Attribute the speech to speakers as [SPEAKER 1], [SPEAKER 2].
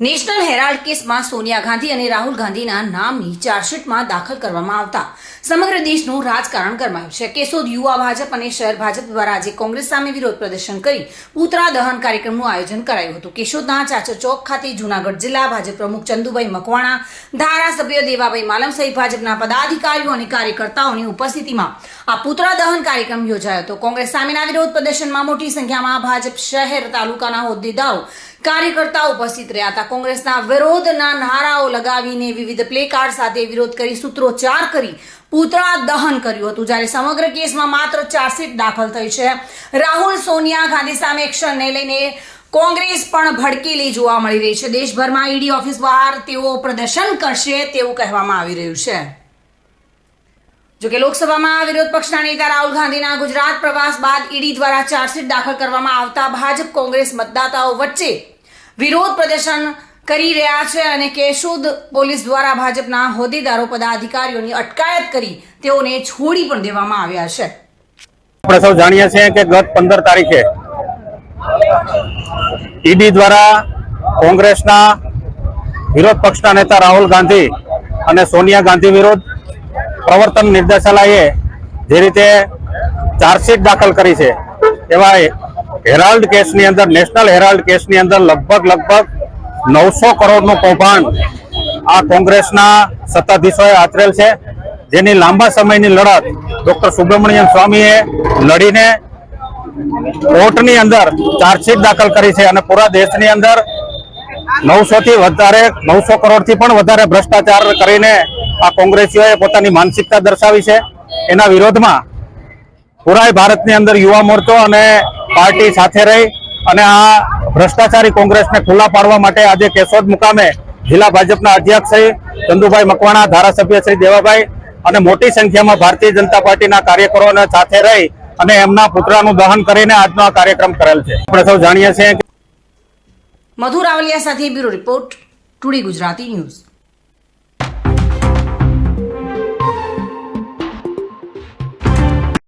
[SPEAKER 1] National Herald કેસમાં સોનિયા ગાંધી અને રાહુલ ગાંધીના નામની ચાર્જશીટમાં દાખલ કરવામાં આવતા. સમગ્ર દેશનું રાજકારણ ગરમાયું છે. કેશોદ યુવા ભાજપ અને શહેર ભાજપ દ્વારા આજે કોંગ્રેસ સામે વિરોધ પ્રદર્શન કરી પૂતળા દહન કાર્યક્રમનું આયોજન કરાયું હતું. કેશોદના ચાચર ચોક ખાતે જૂનાગઢ જિલ્લા ભાજપ પ્રમુખ ચંદુભાઈ મકવાણા, ધારાસભ્ય દેવાભાઈ માલમ સહિત ભાજપના પદાધિકારીઓ અને કાર્યકર્તાઓની ઉપસ્થિતિમાં આ પૂતળા દહન કાર્યક્રમ યોજાયો હતો. કોંગ્રેસ સામેના વિરોધ પ્રદર્શનમાં મોટી સંખ્યામાં ભાજપ શહેર, તાલુકાના હોદ્દેદારો કાર્યકર્તાઓ ઉપસ્થિત રહ્યા હતા. કોંગ્રેસના વિરોધના નારાઓ લગાવીને વિવિધ પ્લેકાર્ડ સાથે વિરોધ કરી સૂત્રોચ્ચાર કરી પૂતળા દહન કર્યું હતું, જ્યારે સમગ્ર કેસમાં માત્ર ચાર્જશીટ દાખલ થઈ છે. રાહુલ સોનિયા ગાંધી સામે એક્શનને લઈને કોંગ્રેસ પણ ભડકેલી જોવા મળી રહી છે. દેશભરમાં ઈડી ઓફિસ બહાર તેઓ પ્રદર્શન કરશે તેવું કહેવામાં આવી રહ્યું છે. જોકે લોકસભામાં વિરોધ પક્ષના નેતા રાહુલ ગાંધીના ગુજરાત પ્રવાસ બાદ ઈડી દ્વારા ચાર્જશીટ દાખલ કરવામાં આવતા ભાજપ કોંગ્રેસ મતદાતાઓ વચ્ચે વિરોધ પ્રદર્શન કરી રહ્યા છે અને કેશોદ પોલીસ દ્વારા ભાજપના હોદ્દેદારો, પદાધિકારીઓની અટકાયત કરી તેઓને છોડી પણ દેવામાં આવ્યા છે.
[SPEAKER 2] આપણે સૌ જાણીએ છીએ કે ગત પંદર તારીખે ઈડી દ્વારા કોંગ્રેસના વિરોધ પક્ષના નેતા રાહુલ ગાંધી અને સોનિયા ગાંધી વિરુદ્ધ પ્રવર્તન નિર્દેશાલયે જે રીતે ચાર્જશીટ દાખલ કરી છે એવા હેરાલ્ડ કેસની અંદર, નેશનલ હેરાલ્ડ કેસની અંદર લગભગ લગભગ નવસો કરોડનું કૌભાંડ આ કોંગ્રેસના સત્તાધીશોએ આચરેલ છે. જેની લાંબા સમયની લડત ડોક્ટર સુબ્રમણ્યમ સ્વામીએ લડીને કોર્ટની અંદર ચાર્જશીટ દાખલ કરી છે અને પૂરા દેશની અંદર નવસો થી વધારે, નવસો કરોડથી પણ વધારે ભ્રષ્ટાચાર કરીને આ કોંગ્રેસીઓએ પોતાની માનસિકતા દર્શાવી છે. એના વિરોધમાં પુરાય ભારતની અંદર યુવા મોરચો અને પાર્ટી સાથે રહી અને આ ભ્રષ્ટાચારી કોંગ્રેસને ખુલ્લા પાડવા માટે આજે કેશોદ મુકામે જિલ્લા ભાજપના અધ્યક્ષ શ્રી ચંદુભાઈ મકવાણા, ધારાસભ્ય શ્રી દેવાભાઈ અને મોટી સંખ્યામાં ભારતીય જનતા પાર્ટીના કાર્યકરોને સાથે રહી અને એમના પુતળાનું દહન કરીને આજનો આ કાર્યક્રમ કરેલ છે. આપણે સૌ જાણીએ છીએ કે
[SPEAKER 1] મધુ રાવલિયા સાથે bureau report today Gujarati news.